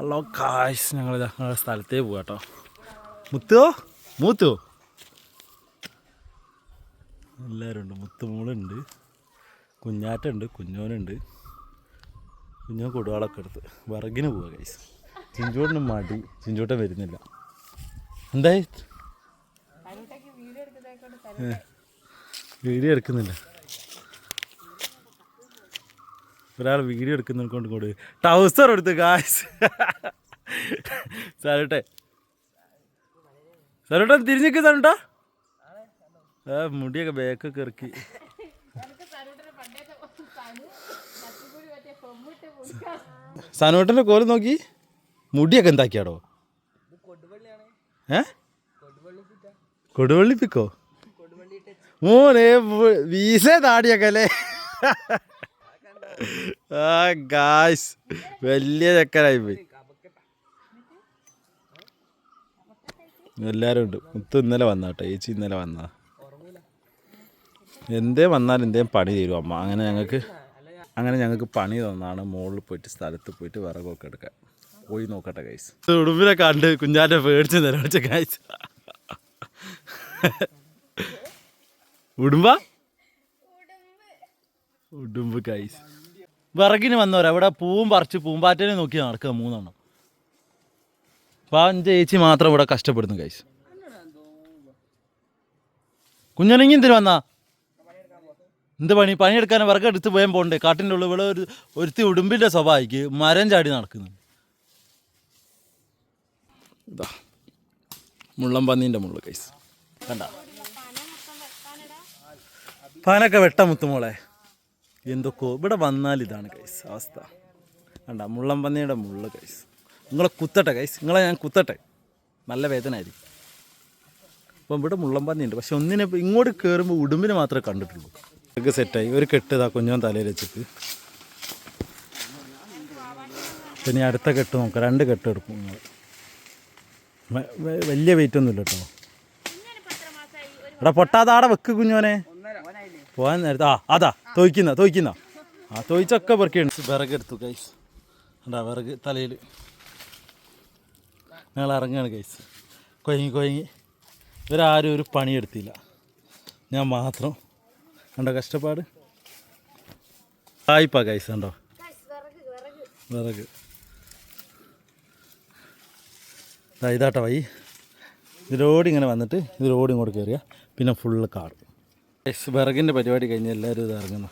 Hello കാശ് ഞങ്ങൾ ഞങ്ങളുടെ സ്ഥലത്തേ പോവാ കേട്ടോ. മുത്തോ മൂത്തോ? എല്ലാവരും ഉണ്ട് മുത്തുമോളുണ്ട്. കുഞ്ഞാറ്റുണ്ട് കുഞ്ഞോനുണ്ട്. കുഞ്ഞോൻ കൊടുവാളൊക്കെ എടുത്ത് വിറകിന് പോവാ കൈസ് ചിഞ്ചോട്ടിന് മടി. ചിഞ്ചോട്ടൻ വരുന്നില്ല. എന്തായി? വീഡിയോ എടുക്കുന്നില്ല. ഒരാൾ വീഡിയോ എടുക്കുന്ന കൊണ്ട് ടൗസർ എടുത്ത് കാശ് സാരട്ടെ. സാരട്ടെ തിരിഞ്ഞിക്ക് സാരട്ടാ. ആ മുടിയൊക്കെ ബാക്കൊക്കെ ഇറക്കി. സനോട്ടന്റെ കോൽ നോക്കി. മുടിയൊക്കെ എന്താക്കിയാടോ? ഏ? കൊടുവള്ളിപ്പിക്കോ മോനെ വീസേ വീസ താടിയൊക്കെ അല്ലേ? ആ ഗായ്സ് വലിയ ചക്കരായി പോയി എല്ലാവരും ഉണ്ട്. മുത്ത് ഇന്നലെ വന്ന കേട്ടോ. ചേച്ചി ഇന്നലെ വന്നതാ എന്തേ വന്നാലും എന്തേ പണി തരും അമ്മ. അങ്ങനെ ഞങ്ങൾക്ക് അങ്ങനെ ഞങ്ങൾക്ക് പണി തന്നാണ് മുകളിൽ പോയിട്ട് സ്ഥലത്ത് പോയിട്ട് വിറകൊക്കെ എടുക്കാൻ. പോയി നോക്കട്ടെ ഗൈസ് ഉടുമ്പിനെ കണ്ട് കുഞ്ഞാന്റെ പേടിച്ച് നിലവിളിച്ച ഗൈസ് ഉടുമ്പ? ഉടുമ്പ് ഗൈസ് വിറകിന് വന്നവരവിടെ പൂവും പറിച്ച് പൂമ്പാറ്റനെ നോക്കി നടക്കുക മൂന്നെണ്ണം. എന്റെ ചേച്ചി മാത്രം ഇവിടെ കഷ്ടപ്പെടുന്നു കൈസ് കുഞ്ഞനെങ്കിൽ എന്തിനു വന്നാ? എന്ത് പണി? പണിയെടുക്കാൻ വിറക് എടുത്ത് പോയാൻ പോണ്ടേ? കാട്ടിന്റെ ഉള്ളിൽ ഇവിടെ ഒരു ഒരുത്തി ഉടുമ്പിന്റെ സ്വഭാവിക്ക് മരം ചാടി നടക്കുന്നു ഇതാ മുള്ളം പന്നീന്റെ മുള്ളു കൈസ് കണ്ട? പാനൊക്കെ വെട്ട മുത്തുമോളെ. എന്തൊക്കെയോ ഇവിടെ വന്നാൽ ഇതാണ് കൈസ് അവസ്ഥ. കണ്ട മുള്ളം പന്നിയുടെ മുള്ളു കൈസ് നിങ്ങളെ കുത്തട്ടെ കൈസ് നിങ്ങളെ ഞാൻ കുത്തട്ടെ. നല്ല വേദന ആയിരിക്കും. അപ്പം ഇവിടെ മുള്ളം പന്നിയുണ്ട് പക്ഷെ ഒന്നിനെ ഇങ്ങോട്ട് കയറുമ്പോൾ ഉടുമ്പിനെ മാത്രമേ കണ്ടിട്ടുള്ളൂ. ഒക്കെ സെറ്റായി ഒരു കെട്ട് ഇതാ കുഞ്ഞോൻ തലയിൽ വെച്ചിട്ട്. പിന്നെ അടുത്ത കെട്ട് നോക്കാം. രണ്ട് കെട്ട് എടുക്കും നിങ്ങൾ വലിയ വെയിറ്റ് ഒന്നുമില്ല കേട്ടോ. എടാ പൊട്ടാതാടെ വെക്ക് കുഞ്ഞോനെ പോകാൻ നേരത്തെ. ആ അതാ. തോയ്ക്കുന്ന തോയ്ക്കുന്ന. ആ തോയ്ച്ചൊക്കെ പെറുക്കിയാണ് വിറക് എടുത്തു കൈസ് എന്താ വിറക് തലയിൽ ഞങ്ങൾ ഇറങ്ങുകയാണ് കൈസ് കൊയങ്ങി കൊയങ്ങി. ഇവരാരും ഒരു പണിയെടുത്തില്ല. ഞാൻ മാത്രം. കണ്ടോ കഷ്ടപ്പാട്? ആയിപ്പാ കൈസ് കണ്ടോ? വിറക്. ഇതാട്ടോ വൈ ഇതിലോടി ഇങ്ങനെ വന്നിട്ട് ഇതിലോടി ഇങ്ങോട്ട് കയറിയ പിന്നെ ഫുള്ള് കാട്. ഗൈസ് വിറകിന്റെ പരിപാടി കഴിഞ്ഞ് എല്ലാവരും ഇത് ഇറങ്ങുന്നു.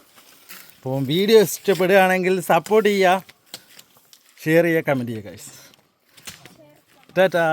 അപ്പോൾ വീഡിയോ ഇഷ്ടപ്പെടുകയാണെങ്കിൽ സപ്പോർട്ട് ചെയ്യുക ഷെയർ ചെയ്യുക കമന്റ് ചെയ്യുക ഗൈസ് ടാറ്റാ